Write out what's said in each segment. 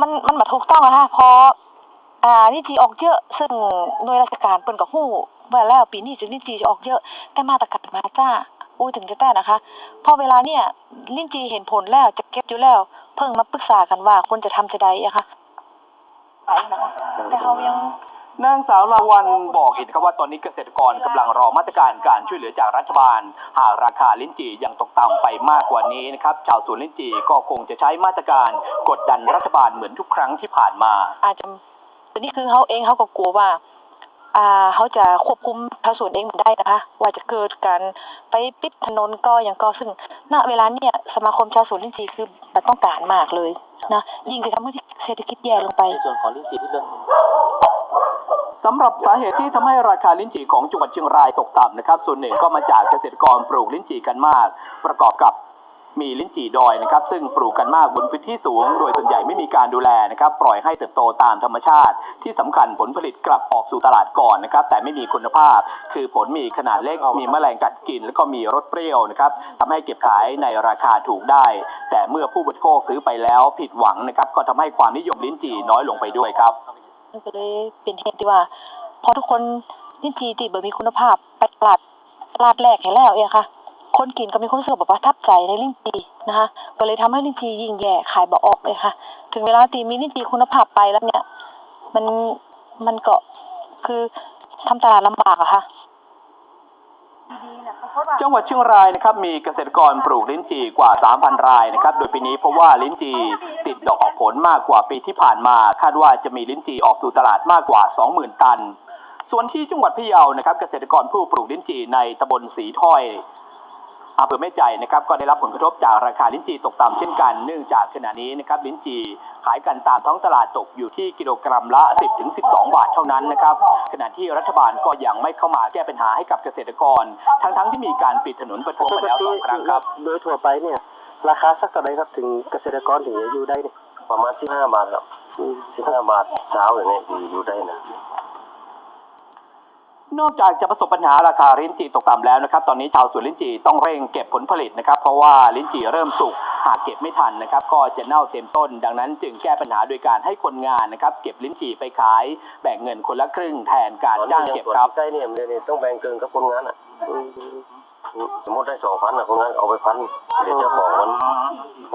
มันมันมาถูกต้องอะค่ะเพราะอ่านี่จีออกเยอะ ซึ่งหน่วยราชการเปิ้นกับฮู้เมื่อแล้วปีนี้จะนี่จีจะออกเยอะ แต่มาตรการมาจ้าอู้ถึงจะแต่นะคะ พอเวลาเนี่ยลิ้นจีเห็นผลแล้วจะเก็บอยู่แล้ว เพิ่งมาปรึกษากันว่าควรจะทำจะใดอะค่ะไปนะคะแต่เขายัง นางสาวลาวันบอกอีกนะครับว่าตอนนี้เกษตรกรกำลังรอมาตรการการช่วยเหลือจากรัฐบาล หากราคาลิ้นจี่ยังตกต่ำไปมากกว่านี้นะครับชาวสวนลิ้นจี่ก็คงจะใช้มาตรการกดดันรัฐบาลเหมือนทุกครั้งที่ผ่านมา อาจจะแต่นี่คือเขาเองเขาก็กลัวว่า อ่าเขาจะควบคุมชาวสวนเองไม่ได้นะคะ ว่าจะเกิดการไปปิดถนนก็อย่างก็ซึ่งณเวลาเนี่ยสมาคมชาวสวนลิ้นจีคือมันต้องการมากเลยนะยิ่งจะทำให้เศรษฐกิจแย่ลงไป ในส่วนของลิ้นจี่ที่เรื่อง สำหรับสาเหตุที่ทำให้ราคาลิ้นจี่ของจังหวัดเชียงรายตกต่ำนะครับ ส่วนหนึ่งก็มาจากเกษตรกรปลูกลิ้นจี่กันมาก ประกอบกับมีลิ้นจี่ดอยนะครับ ซึ่งปลูกกันมากบนพื้นที่สูง โดยส่วนใหญ่ไม่มีการดูแลนะครับ ปล่อยให้เติบโตตามธรรมชาติ ที่สำคัญผลผลิตกลับออกสู่ตลาดก่อนนะครับ แต่ไม่มีคุณภาพ คือผลมีขนาดเล็กมีแมลงกัดกิน แล้วก็มีรสเปรี้ยวนะครับทำให้เก็บขายในราคาถูกได้ แต่เมื่อผู้บริโภคซื้อไปแล้วผิดหวังนะครับ ก็ทำให้ความนิยมลิ้นจี่น้อยลงไปด้วยครับ มันก็เลยเป็นเหตุที่ว่า พอทุกคนลิ้นจีที่บ่มีคุณภาพไปตลาดตลาดแรกเห็นแล้วเองค่ะ คนกินก็มีความรู้สึกแบบประทับใจในลิ้นจีนะคะ ก็เลยทำให้ลิ้นจียิ่งแย่ขายบ่ออกเลยค่ะ ถึงเวลาตีมีลิ้นจีคุณภาพไปแล้วเนี่ย มันมันก็คือทำตลาดลำบากอะค่ะจังหวัดเชียงรายนะครับมีเกษตรกรปลูกลิ้นจี่กว่า 3,000 รายนะครับ โดยปีนี้เพราะว่าลิ้นจี่ ติดดอกออกผลมากกว่าปีที่ผ่านมา คาดว่าจะมีลิ้นจี่ออกสู่ตลาดมากกว่า 20,000 ตัน ส่วนที่จังหวัดพะเยานะครับ เกษตรกรผู้ปลูกลิ้นจี่ในตำบลสีถ้อยอำเภอแม่ใจนะครับก็ได้รับผลกระทบจากราคาลิ้นจี่ตกต่ำเช่นกันเนื่องจากขณะนี้นะครับลิ้นจี่ขายกันตามท้องตลาดตกอยู่ที่กิโลกรัมละ 10-12 บาทเท่านั้นนะครับขณะที่รัฐบาลก็ยังไม่เข้ามาแก้ปัญหาให้กับเกษตรกร ทั้งๆที่มีการปิดถนนประท้วงมาแล้วสองครั้งครับ โดยทั่วไปเนี่ย ราคาสักเท่าไหรครับถึงเกษตรกรถึงจะอยู่ได้เนี่ยประมาณสิบห้าบาทครับสิบห้าบาทเช้าอย่างนี้อยู่ได้นะนอกจากจะประสบปัญหาราคาลิ้นจี่ตกต่ำแล้วนะครับ ตอนนี้ชาวสวนลิ้นจี่ต้องเร่งเก็บผลผลิตนะครับ เพราะว่าลิ้นจี่เริ่มสุกหากเก็บไม่ทันนะครับ ก็จะเน่าเต็มต้น ดังนั้นจึงแก้ปัญหาโดยการให้คนงานนะครับ เก็บลิ้นจี่ไปขาย แบ่งเงินคนละครึ่งแทนการจ้างเก็บครับใช่เนี่ยเดี๋ยวนี้ต้องแบ่งเกินกับคนงานอะอืม สมมติได้สองพันอะคนงานเอาไปพันเดี๋ยวเจ้าของมัน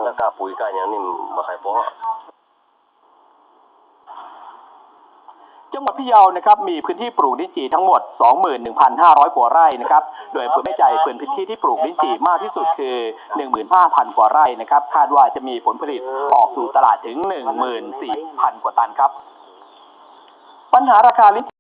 แล้วก็ปุ๋ยกันอย่างนี้มาขายเพราะจังหวัดพะเยานะครับมีพื้นที่ปลูกลิ้นจี่ทั้งหมด 21,500 กว่าไร่นะครับ โดยอำเภอแม่ใจเป็นพื้นที่ที่ปลูกลิ้นจี่มากที่สุดคือ 15,000 กว่าไร่นะครับ คาดว่าจะมีผลผลิตออกสู่ตลาดถึง 14,000 กว่าตันครับ ปัญหาราคาลิ้น